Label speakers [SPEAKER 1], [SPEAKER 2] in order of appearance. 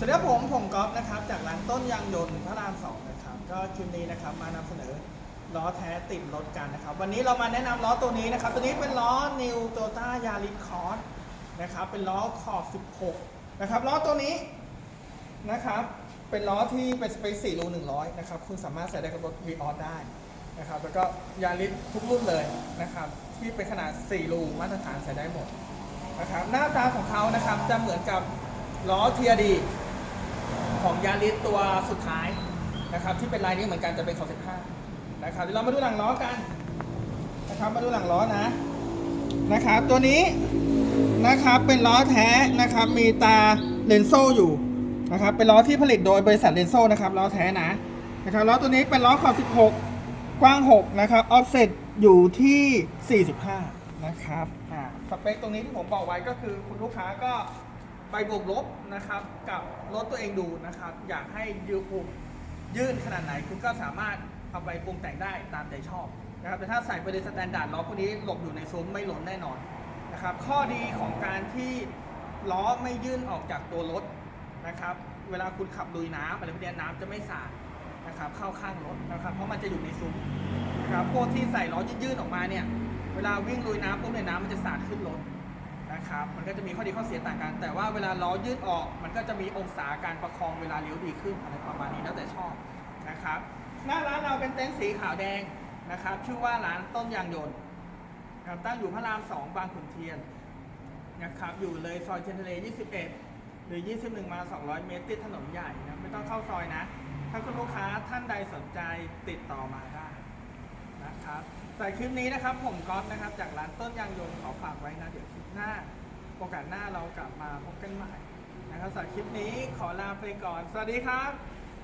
[SPEAKER 1] สวัสดีครับผมผมก๊อฟนะครับจากร้านต้นยางยนต์พระรามสองนะครับก็คลิปนี้นะครับมานำเสนอล้อแท้ติดรถกันนะครับ วันนี้เรามาแนะนำล้อตัวนี้นะครับ ตัวนี้เป็นล้อ New Toyota Yaris Cross นะครับเป็นล้อขอบ 16 นะครับล้อตัวนี้นะครับ เป็นล้อที่เป็นสเปซ4รู100นะครับคุณสามารถใส่ได้กับรถ v ีออสได้นะครับแล้วก็ยาริสทุกรุ่นเลยนะครับที่เป็นขนาด4รูมาตรฐานใส่ได้หมดนะครับหน้าตาของเขานะครับจะเหมือนกับล้อเทียดี ของยาริสตัวสุดท้ายนะครับที่เป็นลายนี้เหมือนกันจะเป็นขอบ15นะครับเดี๋ยวเรามาดูหลังล้อกันนะครับมาดูหลังล้อนะนะครับตัวนี้นะครับเป็นล้อแท้นะครับมีตาเลนโซ่อยู่นะครับเป็นล้อที่ผลิตโดยบริษัทเลนโซ่นะครับล้อแท้นะนะครับล้อตัวนี้เป็นล้อขอบ 16 กว้าง 6 นะครับออฟเซ็ตอยู่ที่ 45 นะครับสเปคตรงนี้ที่ผมบอกไว้ก็คือคุณลูกค้าก็ ไปบวกลบนะครับ กับรถตัวเองดูนะครับ อยากให้ยืดปุ่มยื่นขนาดไหน คุณก็สามารถเอาไปปรุงแต่งได้ตามใจชอบนะครับแต่ถ้าใส่ไปในสแตนดาร์ดล้อพวกนี้หลบอยู่ในซุ้มไม่หล่นแน่นอนนะครับ ข้อดีของการที่ล้อไม่ยื่นออกจากตัวรถนะครับ เวลาคุณขับลุยน้ำอะไรพวกนี้น้ำจะไม่สาดนะครับเข้าข้างรถนะครับ เพราะมันจะอยู่ในซุ้มนะครับพวกที่ใส่ล้อยืดๆออกมาเนี่ย เวลาวิ่งลุยน้ำปุ๊บเนี่ยน้ำมันจะสาดขึ้นรถ นะครับ มันก็จะมีข้อดีข้อเสียต่างกัน แต่ว่าเวลาล้อยืดออก มันก็จะมีองศาการประคองเวลาเลี้ยวดีขึ้นอะไรประมาณนี้แล้วแต่ชอบนะครับ หน้าร้านเราเป็นเต็นท์สีขาวแดงนะครับ ชื่อว่าร้านต้นยางยนต์ครับตั้งอยู่พระราม 2 บางขุนเทียนนะครับ อยู่เลยซอยเทียนทะเล 21 หรือ 21 มา 200 เมตรติดถนนใหญ่นะ ไม่ต้องเข้าซอยนะ ถ้าคุณลูกค้าท่านใดสนใจติดต่อมาได้ สายคลิปนี้นะครับผมก๊อฟนะครับ จากร้านต้นยางยนต์ขอฝากไว้นะ เดี๋ยวคลิปหน้าโอกาสหน้าเรากลับมาพบกันใหม่นะครับสำหรับคลิปนี้ขอลาไปก่อน สวัสดีครับ